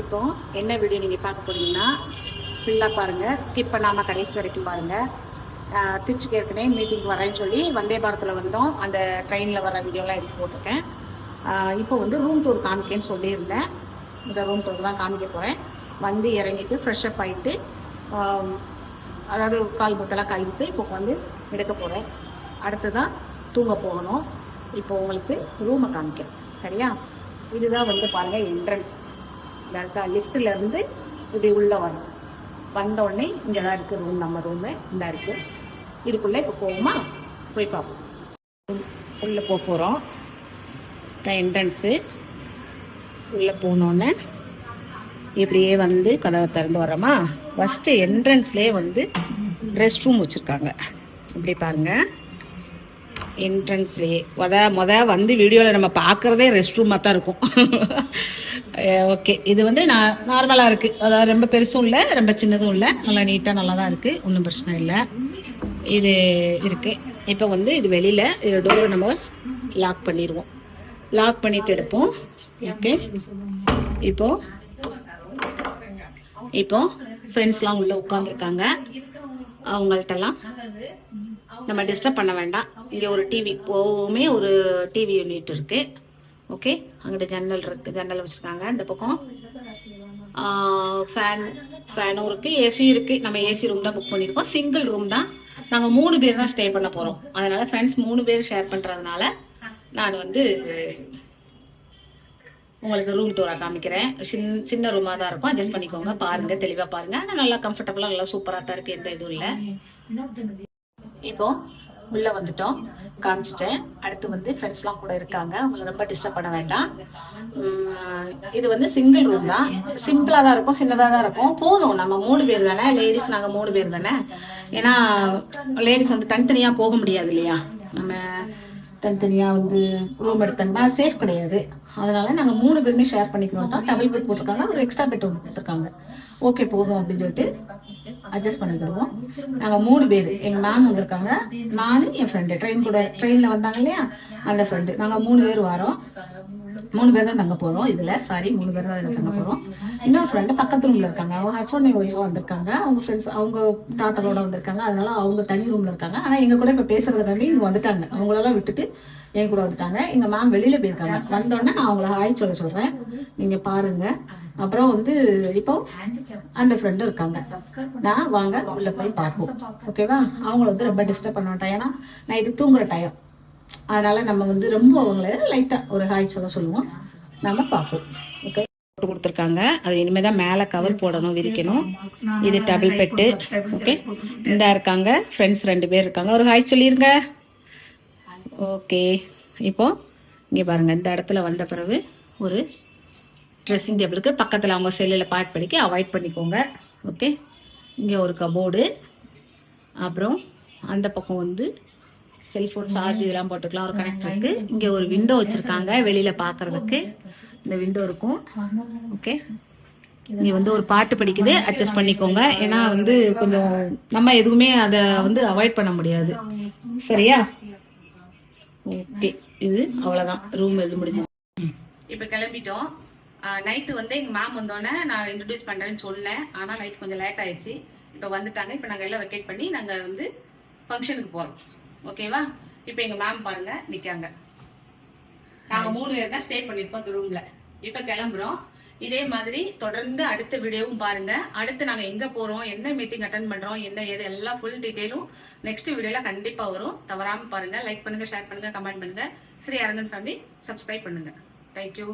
இப்போ என்ன வீடியோ நீங்கள் பார்க்க போறீங்கன்னா ஃபுல்லாக பாருங்கள் ஸ்கிப் பண்ணாமல் கடைசி வரைக்கும் பாருங்கள் திருச்சிக்கு ஏற்கனவே மீட்டிங் வரேன்னு சொல்லி வந்தே பாரத்தில் வந்தோம். அந்த ட்ரெயினில் வர வீடியோலாம் எடுத்து போட்டிருக்கேன். இப்போ வந்து ரூம் டூர் காமிக்கேன்னு சொல்லியிருந்தேன். இந்த ரூம் டூர் தான் காமிக்க போகிறேன் வந்து இறங்கிட்டு ஃப்ரெஷ்அப் ஆகிட்டு அதாவது கால் முத்தெல்லாம் கழுவிட்டு இப்போ வந்து எடுக்க போகிறேன் அடுத்து தான் தூங்க போகணும். இப்போ உங்களுக்கு ரூமை காமிக்கிறேன். சரியா? இதுதான் வந்து பாருங்கள் என்ட்ரன்ஸ் லெஃப்டா இருக்கா லிஃப்ட்டில் இருந்து இப்படி உள்ளே வரும். வந்தோடனே இங்கே தான் இருக்குது ரூம் நம்ம ரூமு இந்த இருக்குது இதுக்குள்ளே இப்போ போகுமா போய் பார்ப்போம். உள்ளே போக போகிறோம் என்ட்ரன்ஸு உள்ளே போனோன்னே இப்படியே வந்து கதவை திறந்து வரோமா ஃபஸ்ட்டு என்ட்ரன்ஸ்லேயே வந்து ரெஸ்ட் ரூம் வச்சுருக்காங்க. இப்படி பாருங்கள் என்ட்ரன்ஸ்லேயே மொத மொத வந்து வீடியோவில் நம்ம பார்க்குறதே ரெஸ்ட் ரூமாக தான் இருக்கும். ஓகே இது வந்து நான் நார்மலாக இருக்குது அதாவது ரொம்ப பெருசும் இல்லை ரொம்ப சின்னதும் இல்லை. நல்லா நீட்டாக நல்லா தான் இருக்குது ஒன்றும் பிரச்சனை இல்லை. இது இருக்குது இப்போ வந்து இது வெளியில் இது டோரை நம்ம லாக் பண்ணிடுவோம் லாக் பண்ணிட்டு எடுப்போம். ஓகே இப்போ இப்போ ஃப்ரெண்ட்ஸ்லாம் உள்ளே உட்காந்துருக்காங்க அவங்கள்ட்டலாம். நம்ம டிஸ்டர்ப் பண்ண வேண்டாம். இங்கே ஒரு டிவி போகவுமே ஒரு டிவி யூனிட் இருக்கு. ஓகே அங்கிட்ட ஜன்னல் இருக்கு. ஜன்னல் வச்சுருக்காங்க. இந்த பக்கம் ஃபேன் ஃபேனும் இருக்கு. ஏசி இருக்கு. நம்ம ஏசி ரூம் தான் புக் பண்ணியிருக்கோம் சிங்கிள் ரூம் தான். நாங்கள் மூணு பேர் தான் ஸ்டே பண்ண போகிறோம் அதனால ஃப்ரெண்ட்ஸ் மூணு பேர் ஷேர் பண்ணுறதுனால நான் வந்து உங்களுக்கு ரூம் டூராக காமிக்கிறேன். சின்ன சின்ன ரூமாக தான் இருக்கும். அட்ஜஸ்ட் பண்ணிக்கோங்க. பாருங்க தெளிவாக பாருங்க. ஆனால் நல்லா கம்ஃபர்டபுளாக நல்லா சூப்பராக தான் இருக்கு. எந்த இதுவும் இல்லை. இப்போ உள்ள வந்துட்டோம். காமிச்சிட்டேன். அடுத்து வந்து ஃப்ரெண்ட்ஸ்லாம் கூட இருக்காங்க. அவங்கள ரொம்ப டிஸ்டர்ப் பண்ண வேண்டாம். இது வந்து சிங்கிள் ரூம் தான். சிம்பிளாக தான் இருக்கும். சின்னதாக தான் இருக்கும். போதும். நம்ம மூணு பேர் தானே? லேடிஸ் நாங்கள் மூணு பேர் தானே? ஏன்னா லேடிஸ் வந்து தனித்தனியாக போக முடியாது இல்லையா? நம்ம தனித்தனியாக வந்து ரூம் எடுத்தாங்கன்னா சேஃப் கிடையாது. அதனால நாங்கள் மூணு பேருமே ஷேர் பண்ணிக்கிறோம். தான் டபுள் பெட் போட்டிருக்காங்க. ஒரு எக்ஸ்ட்ரா பெட் ஒன்று கொடுத்துருக்காங்க ஓகே போதும் அப்படின்னு சொல்லிட்டு அட்ஜஸ்ட் பண்ணிக்கிடுவோம். நாங்கள் மூணு பேர். எங்கள் மேம் வந்திருக்காங்க. நானும் என் ஃப்ரெண்டு ட்ரெயின் கூட ட்ரெயினில் வந்தாங்க இல்லையா? அந்த ஃப்ரெண்டு நாங்கள் மூணு பேர் வரோம். மூணு பேர் தான் தங்க போகிறோம் இதில் சாரி மூணு பேர் தான் இதில் தங்க போகிறோம் இன்னொரு ஃப்ரெண்டு பக்கத்து ரூமில் இருக்காங்க. அவங்க ஹஸ்பண்ட் அண்ட் ஒய்ஃபும் வந்திருக்காங்க. அவங்க ஃப்ரெண்ட்ஸ் அவங்க டாட்டரோட வந்திருக்காங்க. அதனால அவங்க தனி ரூமில் இருக்காங்க. ஆனால் எங்கள் கூட இப்போ பேசுறதுக்காண்டி இங்கே வந்துட்டாங்க. அவங்களெல்லாம் விட்டுட்டு என் கூட வந்துட்டாங்க. எங்கள் மேம் வெளியில் போயிருக்காங்க. வந்தோடனே நான் அவங்கள ஹாய் சொல்ல சொல்கிறேன் நீங்கள் பாருங்க. அப்புறம் வந்து இப்போ அந்த ஃப்ரெண்டு இருக்காங்க. நான் வாங்க உள்ள போய் பார்ப்போம். ஓகேவா அவங்கள வந்து ரொம்ப டிஸ்டர்ப் பண்ண மாட்டேன். ஏன்னா நைட்டு தூங்குற டயம் அதனால நம்ம வந்து ரொம்ப அவங்கள லைட்டா ஒரு ஹாய் சொல்ல சொல்லுவோம். நம்ம பார்ப்போம். ஓகே போட்டு கொடுத்துருக்காங்க. அது இனிமே தான் மேலே கவர் போடணும் விரிக்கணும். இது டபுள் பெட்டு ஓகே இந்த இருக்காங்க. ஃப்ரெண்ட்ஸ் ரெண்டு பேர் இருக்காங்க. ஒரு ஹாய் சொல்லிருங்க. ஓகே இப்போ இங்கே பாருங்க. இந்த இடத்துல வந்த பிறகு ஒரு ட்ரெஸ்ஸிங் டேபிளுக்கு பக்கத்தில் அவங்க செல்லில் பாட் படிக்க அவாய்ட் பண்ணிக்கோங்க. ஓகே இங்கே ஒரு கபோர்டு அப்புறம் அந்த பக்கம் வந்து செல்ஃபோன் சார்ஜ் இதெல்லாம் போட்டுக்கலாம். ஒரு கனெக்ட் இருக்கு. இங்கே ஒரு விண்டோ வச்சுருக்காங்க. வெளியில் பார்க்கறதுக்கு. இந்த விண்டோ இருக்கும். ஓகே இங்கே வந்து ஒரு பாட்டு படிக்குது. அட்ஜஸ்ட் பண்ணிக்கோங்க. ஏன்னா வந்து கொஞ்சம் நம்ம எதுவுமே அதை வந்து அவாய்ட் பண்ண முடியாது. சரியா? ஓகே இது அவ்வளோதான் ரூம் எழுதி முடிஞ்சு இப்போ கிளம்பிட்டோம். நைட்டு வந்து எங்கள் மேம் வந்தோடனே நான் இன்ட்ரடியூஸ் பண்ணுறேன்னு சொன்னேன். ஆனால் நைட் கொஞ்சம் லேட் ஆயிடுச்சு. இப்போ வந்துட்டாங்க. இப்போ நாங்கள் எல்லாம் வெக்கேட் பண்ணி நாங்கள் வந்து ஃபங்க்ஷனுக்கு போகிறோம் ஓகேவா? இப்போ எங்கள் மேம் பாருங்க நிற்காங்க நாங்கள் மூணு பேர் தான் ஸ்டே பண்ணியிருக்கோம் அந்த ரூமில் இப்போ கிளம்புறோம். இதே மாதிரி தொடர்ந்து அடுத்த வீடியோவும் பாருங்க. அடுத்து நாங்கள் எங்கே போகிறோம் என்ன மீட்டிங் அட்டன் பண்ணுறோம் என்ன ஏது எல்லா ஃபுல் டீட்டெயிலும் நெக்ஸ்ட் வீடியோவில் கண்டிப்பாக வரும். தவறாமல் பாருங்க லைக் பண்ணுங்க ஷேர் பண்ணுங்க கமெண்ட் பண்ணுங்க. ஸ்ரீ அரங்கன் ஃபேமிலி சப்ஸ்கிரைப் பண்ணுங்க. Thank you